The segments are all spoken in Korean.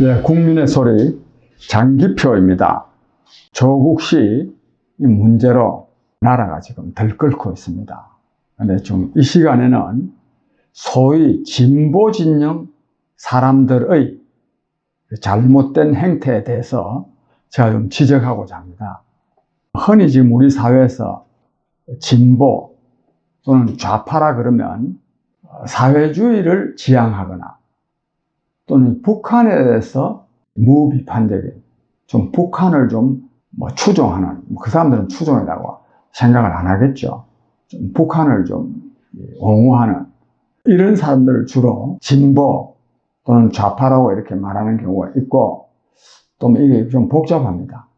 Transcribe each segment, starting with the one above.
예, 국민의 소리 장기표입니다. 조국 씨이 문제로 나라가 지금 들끓고 있습니다. 근데 좀 이 시간에는 소위 진보 진영 사람들의 잘못된 행태에 대해서 제가 좀 지적하고자 합니다. 흔히 지금 우리 사회에서 진보 또는 좌파라 그러면 사회주의를 지향하거나 또는 북한에 대해서 무비판적인 좀 북한을 좀 뭐 추종하는 뭐그 사람들은 추종이라고 생각을 안 하겠죠. 좀 북한을 좀 옹호하는 이런 사람들을 주로 진보 또는 좌파라고 이렇게 말하는 경우가 있고 또 이게 좀 복잡합니다.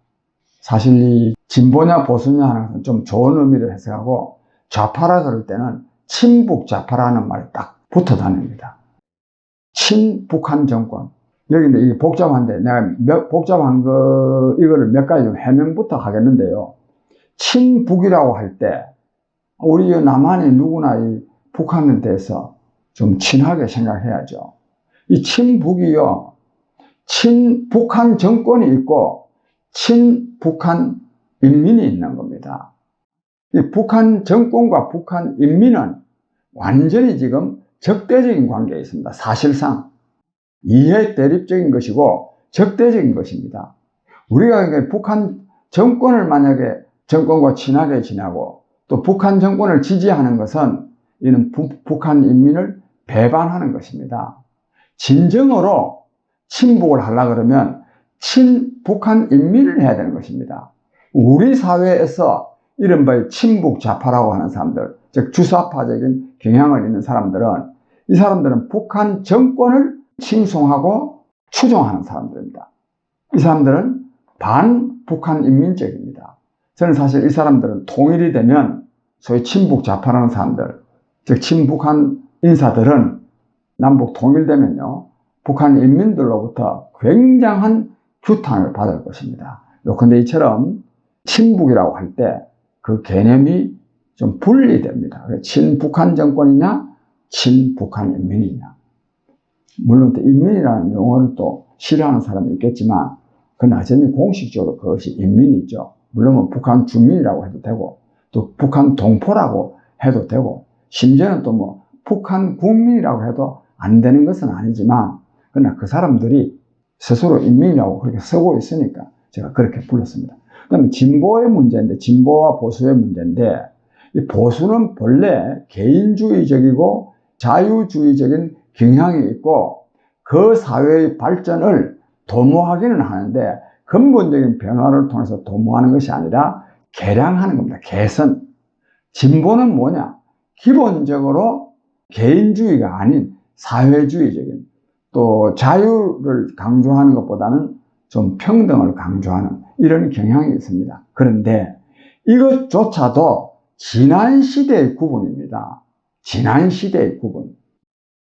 사실 이 진보냐 보수냐 하는 것은 좀 좋은 의미를 해석하고 좌파라 그럴 때는 친북 좌파라는 말이 딱 붙어 다닙니다. 친북한 정권. 여기 근데 이게 복잡한데 내가 몇, 복잡한 거, 이거를 몇 가지 좀 해명부터 하겠는데요. 친북이라고 할 때, 우리 남한이 누구나 이 북한에 대해서 좀 친하게 생각해야죠. 이 친북이요. 친북한 정권이 있고, 친북한 인민이 있는 겁니다. 이 북한 정권과 북한 인민은 완전히 지금 적대적인 관계에 있습니다. 사실상. 이해 대립적인 것이고 적대적인 것입니다. 우리가 북한 정권을 만약에 정권과 친하게 지내고 또 북한 정권을 지지하는 것은 이는 부, 북한 인민을 배반하는 것입니다. 진정으로 친북을 하려 그러면 친북한 인민을 해야 되는 것입니다. 우리 사회에서 이른바 친북 좌파라고 하는 사람들, 즉 주사파적인 경향을 있는 사람들은 이 사람들은 북한 정권을 칭송하고 추종하는 사람들입니다. 이 사람들은 반 북한 인민적입니다. 저는 사실 이 사람들은 통일이 되면 소위 친북 좌파라는 사람들, 즉 친북한 인사들은 남북 통일되면요, 북한 인민들로부터 굉장한 규탄을 받을 것입니다. 요컨대 이처럼 친북이라고 할 때 그 개념이 좀 분리됩니다. 친북한 정권이냐, 친북한 인민이냐. 물론 또 인민이라는 용어를 또 싫어하는 사람이 있겠지만 그건 여전히 공식적으로 그것이 인민이죠. 물론 뭐 북한 주민이라고 해도 되고 또 북한 동포라고 해도 되고 심지어는 또 뭐 북한 국민이라고 해도 안 되는 것은 아니지만 그러나 그 사람들이 스스로 인민이라고 그렇게 쓰고 있으니까 제가 그렇게 불렀습니다. 그 다음에 진보의 문제인데 진보와 보수의 문제인데 이 보수는 본래 개인주의적이고 자유주의적인 경향이 있고 그 사회의 발전을 도모하기는 하는데 근본적인 변화를 통해서 도모하는 것이 아니라 개량하는 겁니다. 개선. 진보는 뭐냐? 기본적으로 개인주의가 아닌 사회주의적인 또 자유를 강조하는 것보다는 좀 평등을 강조하는 이런 경향이 있습니다. 그런데 이것조차도 지난 시대의 구분입니다. 지난 시대의 구분.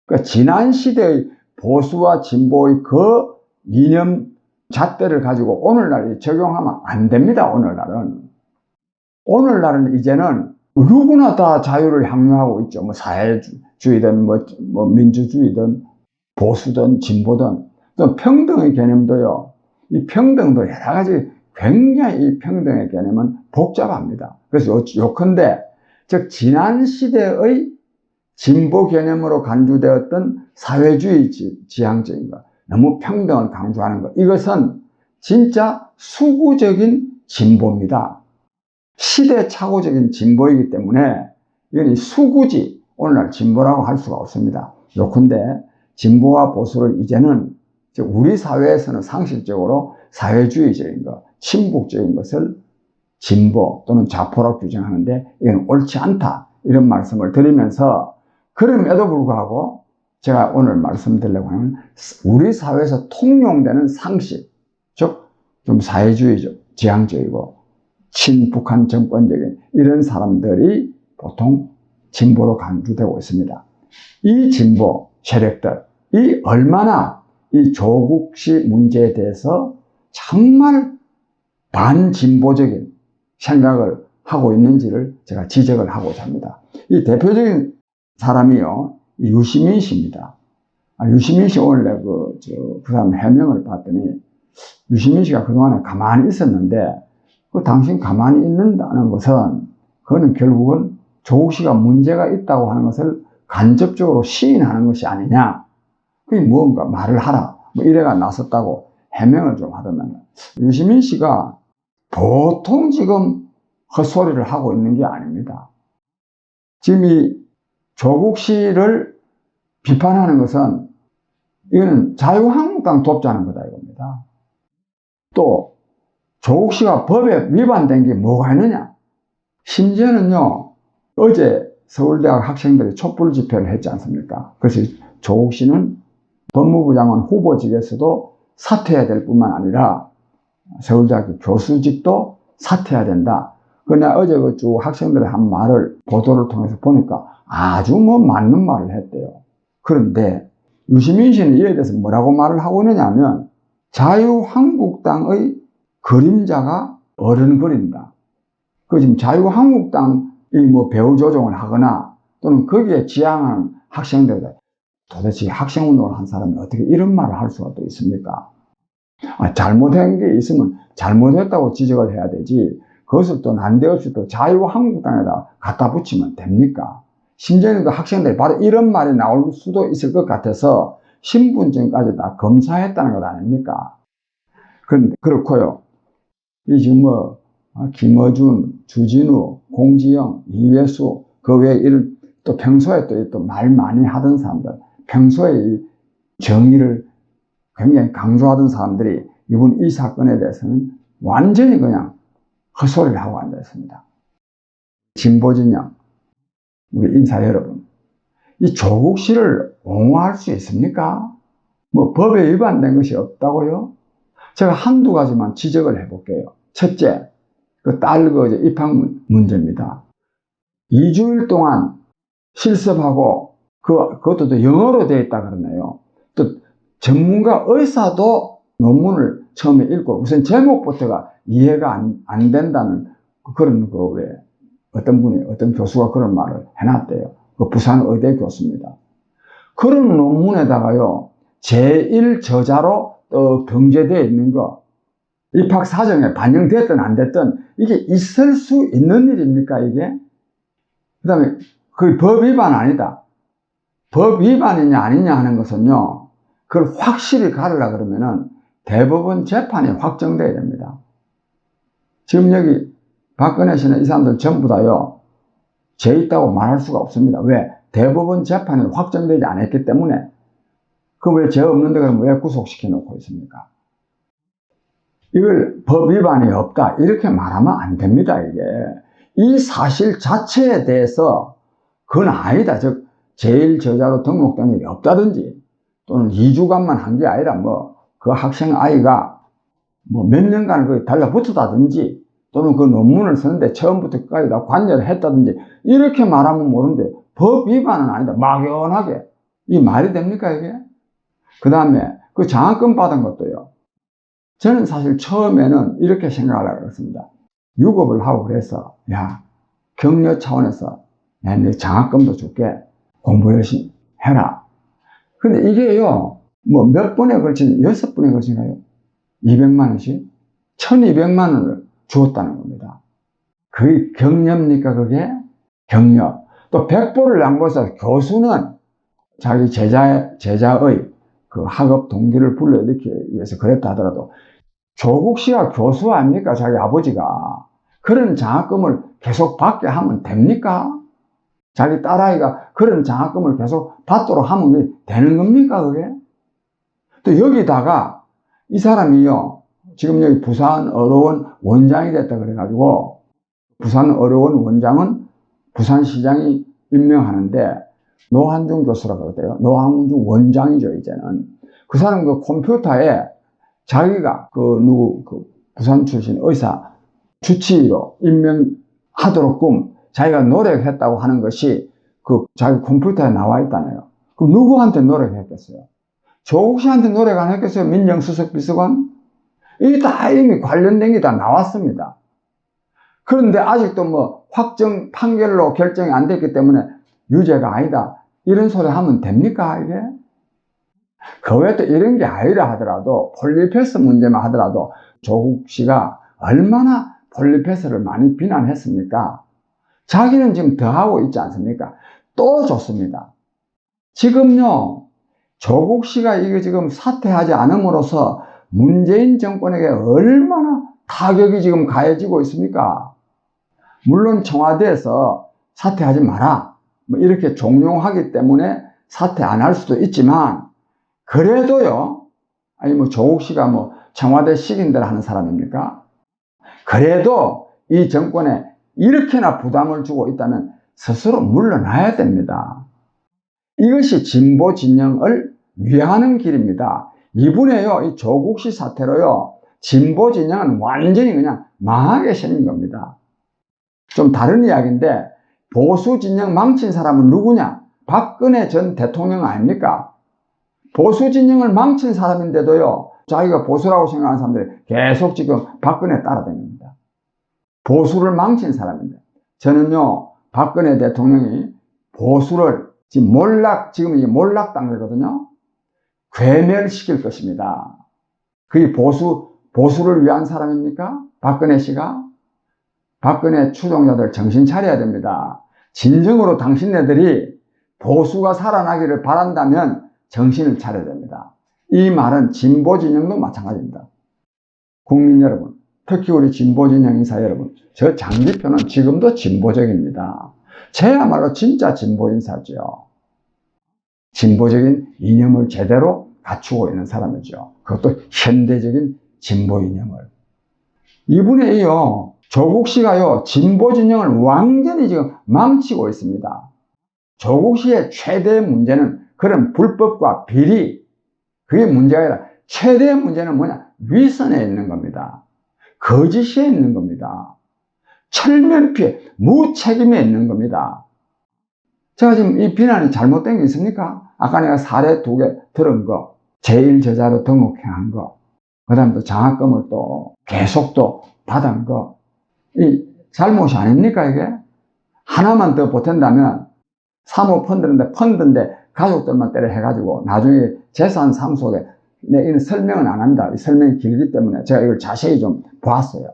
그러니까 지난 시대의 보수와 진보의 그 이념 잣대를 가지고 오늘날 적용하면 안 됩니다. 오늘날은. 오늘날은 이제는 누구나 다 자유를 향유하고 있죠. 뭐 사회주의든 뭐, 뭐 민주주의든 보수든 진보든 또 평등의 개념도요. 이 평등도 여러 가지 굉장히 이 평등의 개념은 복잡합니다. 그래서 요컨대 즉 지난 시대의 진보 개념으로 간주되었던 사회주의 지향적인 것, 너무 평등을 강조하는 것, 이것은 진짜 수구적인 진보입니다. 시대착오적인 진보이기 때문에 이건 수구지, 오늘날 진보라고 할 수가 없습니다. 요컨대 진보와 보수를 이제는 우리 사회에서는 상식적으로 사회주의적인 것, 친북적인 것을 진보 또는 좌포로 규정하는데 이건 옳지 않다. 이런 말씀을 드리면서 그럼에도 불구하고 제가 오늘 말씀드리려고 하는 우리 사회에서 통용되는 상식, 즉, 좀 사회주의적, 지향적이고 친북한 정권적인 이런 사람들이 보통 진보로 간주되고 있습니다. 이 진보 세력들이 얼마나 이 조국 씨 문제에 대해서 정말 반진보적인 생각을 하고 있는지를 제가 지적을 하고자 합니다. 이 대표적인 사람이요, 유시민 씨입니다. 아, 유시민 씨 오늘 그, 저, 그 사람 해명을 봤더니, 유시민 씨가 그동안에 가만히 있었는데, 그 당신 가만히 있는다는 것은, 그거는 결국은 조국 씨가 문제가 있다고 하는 것을 간접적으로 시인하는 것이 아니냐. 그게 뭔가 말을 하라. 뭐 이래가 나섰다고 해명을 좀 하더만. 유시민 씨가 보통 지금 헛소리를 하고 있는 게 아닙니다. 지금 이 조국 씨를 비판하는 것은 이거는 자유한국당 돕자는 거다 이겁니다. 또 조국 씨가 법에 위반된 게 뭐가 있느냐? 심지어는요 어제 서울대학 학생들이 촛불 집회를 했지 않습니까? 그래서 조국 씨는 법무부 장관 후보직에서도 사퇴해야 될 뿐만 아니라 서울대학교 교수직도 사퇴해야 된다. 그러나 어제 그 쭉 학생들의 한 말을 보도를 통해서 보니까 아주 뭐 맞는 말을 했대요. 그런데 유시민 씨는 이에 대해서 뭐라고 말을 하고 있느냐면 자유한국당의 그림자가 어른거린다. 그 지금 자유한국당이 뭐 배후 조종을 하거나 또는 거기에 지향하는 학생들 도대체 학생운동을 한 사람이 어떻게 이런 말을 할 수가 또 있습니까? 아, 잘못한 게 있으면 잘못했다고 지적을 해야 되지. 그것을 또 난데없이 또 자유한국당에다 갖다 붙이면 됩니까? 심지어는 그 학생들이 바로 이런 말이 나올 수도 있을 것 같아서 신분증까지 다 검사했다는 것 아닙니까? 그런데 그렇고요. 이 지금 뭐 아, 김어준, 주진우, 공지영, 이회수 그 외에 이런 또 평소에 또 말 많이 하던 사람들 평소에 이 정의를 굉장히 강조하던 사람들이 이번 이 사건에 대해서는 완전히 그냥 헛소리를 하고 앉아있습니다. 진보진영, 우리 인사 여러분, 이 조국 씨를 옹호할 수 있습니까? 뭐 법에 위반된 것이 없다고요? 제가 한두 가지만 지적을 해볼게요. 첫째, 그 딸그 입학 문제입니다. 2주일 동안 실습하고 그, 그것도 또 영어로 되어 있다 그러네요. 또 전문가 의사도 논문을 처음에 읽고 우선 제목부터가 이해가 안, 안 된다는 그런 그왜 어떤 분이 어떤 교수가 그런 말을 해놨대요. 그 부산 의대 교수입니다. 그런 논문에다가요 제1 저자로 어, 등재되어 있는 거 입학 사정에 반영됐든 안 됐든 이게 있을 수 있는 일입니까 이게? 그 다음에 그 법 위반 아니다. 법 위반이냐 아니냐 하는 것은요 그걸 확실히 가르라 그러면은 대법원 재판이 확정돼야 됩니다. 지금 여기 박근혜 씨는 이 사람들 전부 다요, 죄 있다고 말할 수가 없습니다. 왜? 대법원 재판이 확정되지 않았기 때문에. 그 왜 죄 없는데 그럼 왜 구속시켜 놓고 있습니까? 이걸 법 위반이 없다. 이렇게 말하면 안 됩니다, 이게. 이 사실 자체에 대해서 그건 아니다. 즉, 제일 저자로 등록된 일이 없다든지 또는 2주간만 한 게 아니라 뭐 그 학생 아이가 뭐 몇 년간 그 달라붙었다든지 또는 그 논문을 쓰는데 처음부터 끝까지 다 관여를 했다든지 이렇게 말하면 모르는데 법 위반은 아니다. 막연하게. 이 말이 됩니까 이게? 그 다음에 그 장학금 받은 것도요. 저는 사실 처음에는 이렇게 생각하려고 했습니다. 유급을 하고 그래서 야 격려 차원에서 야, 내 장학금도 줄게. 공부 열심히 해라. 근데 이게요, 뭐 몇 번에 걸친, 여섯 번에 걸친가요? 200만 원씩? 1200만 원을 주었다는 겁니다. 그게 격려입니까, 그게? 격려. 또 백보를 양보해서 교수는 자기 제자, 제자의 그 학업 동기를 불러일으키기 위해서 그랬다 하더라도 조국 씨가 교수 아닙니까? 자기 아버지가. 그런 장학금을 계속 받게 하면 됩니까? 자기 딸아이가 그런 장학금을 계속 받도록 하면 되는 겁니까, 그게? 또 여기다가 이 사람이요, 지금 여기 부산 어로원 원장이 됐다 그래가지고, 부산 어로원 원장은 부산시장이 임명하는데, 노한중 교수라고 그러대요. 노한중 원장이죠, 이제는. 그 사람 그 컴퓨터에 자기가 그 누구, 그 부산 출신 의사 주치의로 임명하도록끔 자기가 노력했다고 하는 것이 그 자기 컴퓨터에 나와 있다네요. 그럼 누구한테 노력했겠어요? 조국 씨한테 노력 안 했겠어요? 민정수석 비서관? 이게 다 이미 관련된 게 다 나왔습니다. 그런데 아직도 뭐 확정 판결로 결정이 안 됐기 때문에 유죄가 아니다. 이런 소리 하면 됩니까, 이게? 그 외에 또 이런 게 아니라 하더라도 폴리페스 문제만 하더라도 조국 씨가 얼마나 폴리페스를 많이 비난했습니까? 자기는 지금 더 하고 있지 않습니까? 또 좋습니다. 지금요, 조국 씨가 이게 지금 사퇴하지 않음으로써 문재인 정권에게 얼마나 타격이 지금 가해지고 있습니까? 물론 청와대에서 사퇴하지 마라. 뭐 이렇게 종용하기 때문에 사퇴 안 할 수도 있지만, 그래도요, 아니 뭐 조국 씨가 뭐 청와대 식인들 하는 사람입니까? 그래도 이 정권에 이렇게나 부담을 주고 있다면 스스로 물러나야 됩니다. 이것이 진보 진영을 위하는 길입니다. 이분의요, 이 조국 씨 사태로요, 진보 진영은 완전히 그냥 망하게 생긴 겁니다. 좀 다른 이야기인데, 보수 진영 망친 사람은 누구냐? 박근혜 전 대통령 아닙니까? 보수 진영을 망친 사람인데도요, 자기가 보수라고 생각하는 사람들이 계속 지금 박근혜 따라다닙니다. 보수를 망친 사람인데, 저는요, 박근혜 대통령이 보수를 지금 몰락, 지금 이게 몰락 단계거든요. 괴멸시킬 것입니다. 그게 보수, 보수를 위한 사람입니까? 박근혜 씨가? 박근혜 추종자들 정신 차려야 됩니다. 진정으로 당신네들이 보수가 살아나기를 바란다면 정신을 차려야 됩니다. 이 말은 진보 진영도 마찬가지입니다. 국민 여러분, 특히 우리 진보 진영 인사 여러분, 저 장기표는 지금도 진보적입니다. 제야말로 진짜 진보 인사죠. 진보적인 이념을 제대로 갖추고 있는 사람이죠. 그것도 현대적인 진보 이념을. 이분의요, 조국 씨가요, 진보 진영을 완전히 지금 망치고 있습니다. 조국 씨의 최대 문제는 그런 불법과 비리, 그게 문제가 아니라 최대 문제는 뭐냐? 위선에 있는 겁니다. 거짓에 있는 겁니다. 철면피해, 무책임에 있는 겁니다. 제가 지금 이 비난이 잘못된 게 있습니까? 아까 내가 사례 두 개 들은 거, 제1저자로 등록한 거, 그 다음에 또 장학금을 또 계속 또 받은 거, 이 잘못이 아닙니까, 이게? 하나만 더 보탠다면, 사모펀드인데, 펀드인데, 가족들만 때려 해가지고, 나중에 재산 상속에, 내 이는 설명은 안 합니다. 이 설명이 길기 때문에 제가 이걸 자세히 좀 보았어요.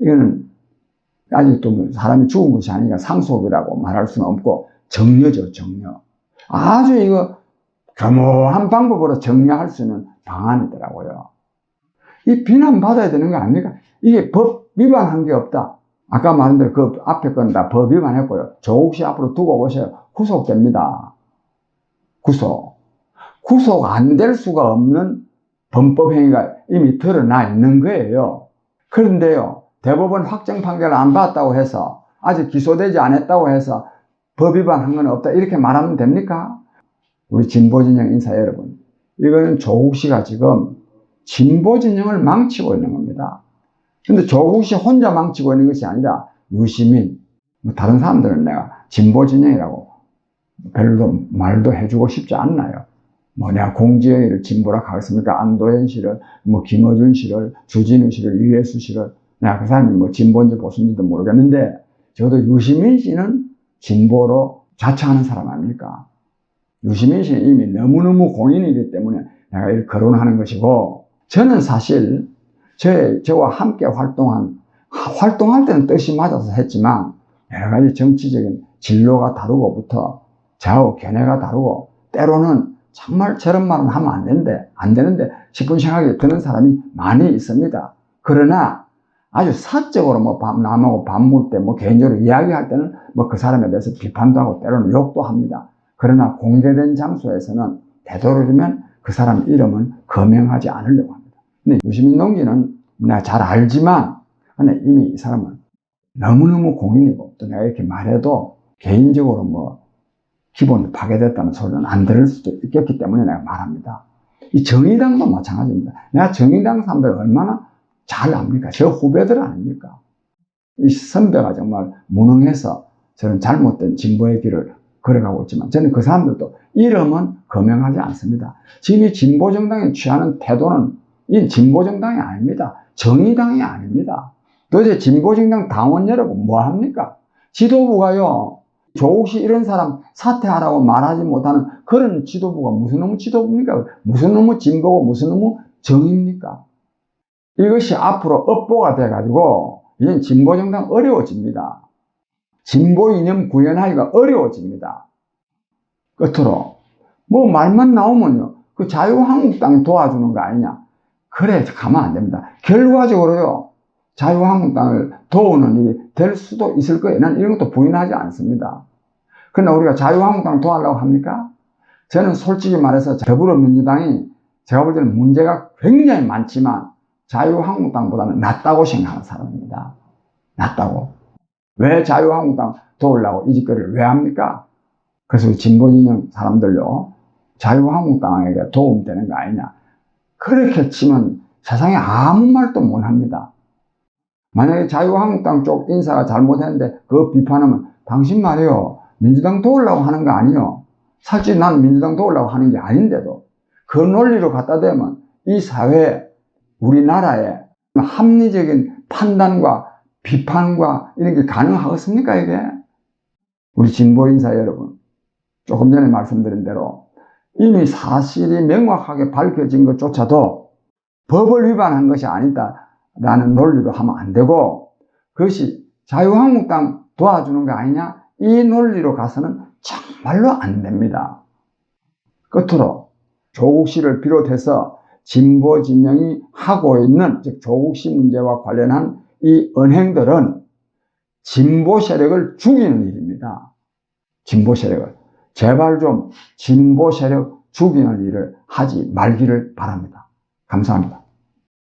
이거는 아직도 뭐 사람이 죽은 것이 아니라 상속이라고 말할 수는 없고, 정려죠, 정려. 아주 이거 교모한 방법으로 정리할 수 있는 방안이더라고요. 이 비난받아야 되는 거 아닙니까? 이게 법 위반한 게 없다. 아까 말한 대로 그 앞에 건 다 법 위반했고요. 조국 씨 앞으로 두고 보세요. 구속됩니다. 구속. 구속 안 될 수가 없는 범법 행위가 이미 드러나 있는 거예요. 그런데요, 대법원 확정 판결을 안 받았다고 해서 아직 기소되지 않았다고 해서 법 위반한 건 없다. 이렇게 말하면 됩니까? 우리 진보진영 인사 여러분. 이거는 조국 씨가 지금 진보진영을 망치고 있는 겁니다. 근데 조국 씨 혼자 망치고 있는 것이 아니라 유시민, 뭐 다른 사람들은 내가 진보진영이라고 별로 말도 해주고 싶지 않나요? 뭐 내가 공지영이를 진보라 하겠습니까? 안도현 씨를, 뭐 김어준 씨를, 주진우 씨를, 유해수 씨를 내가 그 사람이 뭐 진보인지 보수인지도 모르겠는데 저도 유시민 씨는 진보로 자처하는 사람 아닙니까? 유시민 씨는 이미 너무너무 공인이기 때문에 내가 이렇게 거론하는 것이고, 저는 사실, 저, 저와 함께 활동한, 활동할 때는 뜻이 맞아서 했지만, 여러 가지 정치적인 진로가 다르고부터 좌우 견해가 다르고, 때로는 정말 저런 말은 하면 안 되는데, 안 되는데 싶은 생각이 드는 사람이 많이 있습니다. 그러나 아주 사적으로 뭐 밥, 남하고 밥 먹을 때 뭐 개인적으로 이야기할 때는 뭐 그 사람에 대해서 비판도 하고 때로는 욕도 합니다. 그러나 공개된 장소에서는 되도록이면 그 사람 이름은 거명하지 않으려고 합니다. 근데 유시민 동기는 내가 잘 알지만, 근데 이미 이 사람은 너무너무 공인이고, 또 내가 이렇게 말해도 개인적으로 뭐 기본이 파괴됐다는 소리는 안 들을 수도 있겠기 때문에 내가 말합니다. 이 정의당도 마찬가지입니다. 내가 정의당 사람들 얼마나 잘 압니까? 저 후배들 아닙니까? 이 선배가 정말 무능해서 저는 잘못된 진보의 길을 걸어가고 있지만 저는 그 사람들도 이름은 거명하지 않습니다. 지금 이 진보정당이 취하는 태도는 이 진보정당이 아닙니다. 정의당이 아닙니다. 도대체 진보정당 당원 여러분 뭐 합니까? 지도부가요, 조국 씨 이런 사람 사퇴하라고 말하지 못하는 그런 지도부가 무슨 놈의 지도부입니까? 무슨 놈의 진보고 무슨 놈의 정입니까? 이것이 앞으로 업보가 돼가지고 이제 진보정당 어려워집니다. 진보 이념 구현하기가 어려워집니다. 끝으로 뭐 말만 나오면요 그 자유한국당 도와주는 거 아니냐 그래 가만 안 됩니다. 결과적으로요 자유한국당을 도우는 일이 될 수도 있을 거예요. 난 이런 것도 부인하지 않습니다. 그러나 우리가 자유한국당 도와려고 합니까? 저는 솔직히 말해서 더불어민주당이 제가 볼 때는 문제가 굉장히 많지만 자유한국당보다는 낫다고 생각하는 사람입니다. 낫다고. 왜 자유한국당 도우려고 이 짓거리를 왜 합니까? 그래서 진보진영 사람들요, 자유한국당에게 도움되는 거 아니냐. 그렇게 치면 세상에 아무 말도 못 합니다. 만약에 자유한국당 쪽 인사가 잘못했는데 그거 비판하면 당신 말이요, 민주당 도우려고 하는 거 아니요. 사실 난 민주당 도우려고 하는 게 아닌데도 그 논리로 갖다 대면 이 사회에 우리나라에 합리적인 판단과 비판과 이런 게 가능하겠습니까, 이게? 우리 진보 인사 여러분, 조금 전에 말씀드린 대로 이미 사실이 명확하게 밝혀진 것조차도 법을 위반한 것이 아니다라는 논리로 하면 안 되고 그것이 자유한국당 도와주는 거 아니냐? 이 논리로 가서는 정말로 안 됩니다. 끝으로 조국 씨를 비롯해서 진보 진영이 하고 있는 즉 조국 씨 문제와 관련한 이 언행들은 진보 세력을 죽이는 일입니다. 진보 세력을. 제발 좀 진보 세력 죽이는 일을 하지 말기를 바랍니다. 감사합니다.